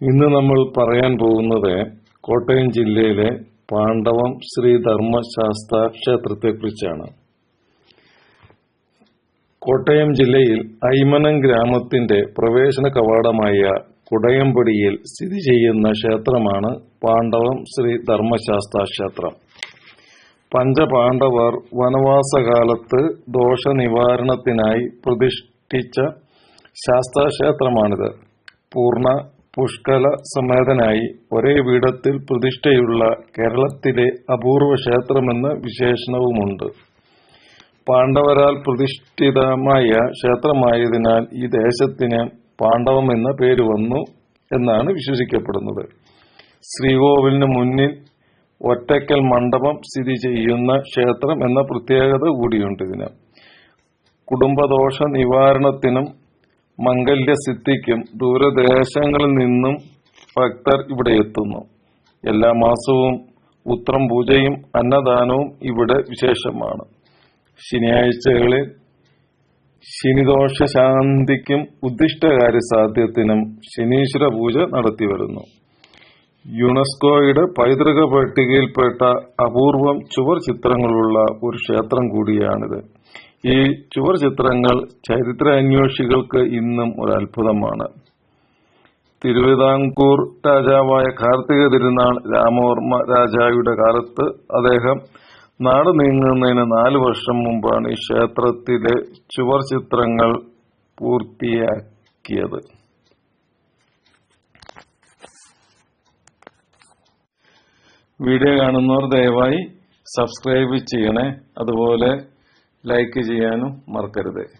ഇന്ന് നമ്മൾ പറയാൻ പോകുന്നത് കോട്ടയം ജില്ലയിലെ പാണ്ഡവം ശ്രീ ധർമ്മശാസ്ത്ര ക്ഷേത്രത്തെക്കുറിച്ചാണ്. കോട്ടയം ജില്ലയിൽ ഐമനം ഗ്രാമത്തിന്റെ പ്രവേശന കവാടമായ കുടയമ്പടിയിൽ സ്ഥിതി ചെയ്യുന്ന ക്ഷേത്രമാണ് പാണ്ഡവം ശ്രീ ധർമ്മശാസ്ത്ര ക്ഷേത്രം. പഞ്ചപാണ്ഡവർ വനവാസകാലത്ത് ദോഷനിവാരണത്തിനായി പ്രതിഷ്ഠിച്ച ശാസ്താക്ഷേത്രമാണിത് പൂർണ പുഷ്കല സമേതനായി ഒരേ പീഠത്തിൽ പ്രതിഷ്ഠയുള്ള കേരളത്തിലെ അപൂർവ ക്ഷേത്രമെന്ന വിശേഷണവുമുണ്ട്. പാണ്ഡവരാൽ പ്രതിഷ്ഠിതമായ ക്ഷേത്രമായതിനാൽ ഈ ദേശത്തിന് പാണ്ഡവം എന്ന പേര് വന്നു എന്നാണ് വിശ്വസിക്കപ്പെടുന്നത്. ശ്രീകോവിലിന് മുന്നിൽ ഒറ്റക്കൽ മണ്ഡപം സ്ഥിതി ചെയ്യുന്ന ക്ഷേത്രം എന്ന പ്രത്യേകത കൂടിയുണ്ട് ഇതിന്. കുടുംബദോഷ നിവാരണത്തിനും മംഗല്യസിദ്ധിക്കും ദൂരദേശങ്ങളിൽ നിന്നും ഭക്തർ ഇവിടെ എത്തുന്നു. എല്ലാ മാസവും ഉത്രം പൂജയും അന്നദാനവും ഇവിടെ വിശേഷമാണ്. ശനിയാഴ്ചകളിൽ ശനിദോഷ ശാന്തിക്കും ഉദ്ദിഷ്ടകാര്യ സാധ്യത്തിനും ശനീശ്വര പൂജ നടത്തി വരുന്നു യുനെസ്കോയുടെ പൈതൃക പട്ടികയിൽപ്പെട്ട അപൂർവം ചുവർ ചിത്രങ്ങളുള്ള ഒരു ക്ഷേത്രം കൂടിയാണിത്. ഈ ചുവർ ചിത്രങ്ങൾ ചരിത്രാന്വേഷികൾക്ക് ഇന്നും ഒരു അത്ഭുതമാണ് തിരുവിതാംകൂർ രാജാവായ കാർത്തിക തിരുനാൾ രാമവർമ്മ രാജാവിയുടെ കാലത്ത് അദ്ദേഹം നാട് നീങ്ങുന്നതിന് നാല് വർഷം മുമ്പാണ് ഈ ക്ഷേത്രത്തിലെ ചുവർ ചിത്രങ്ങൾ പൂർത്തിയാക്കിയത്. വീഡിയോ കാണുന്നവർ ദയവായി സബ്സ്ക്രൈബ് ചെയ്യണേ. അതുപോലെ ലൈക്ക് ചെയ്യാനും മറക്കരുത്.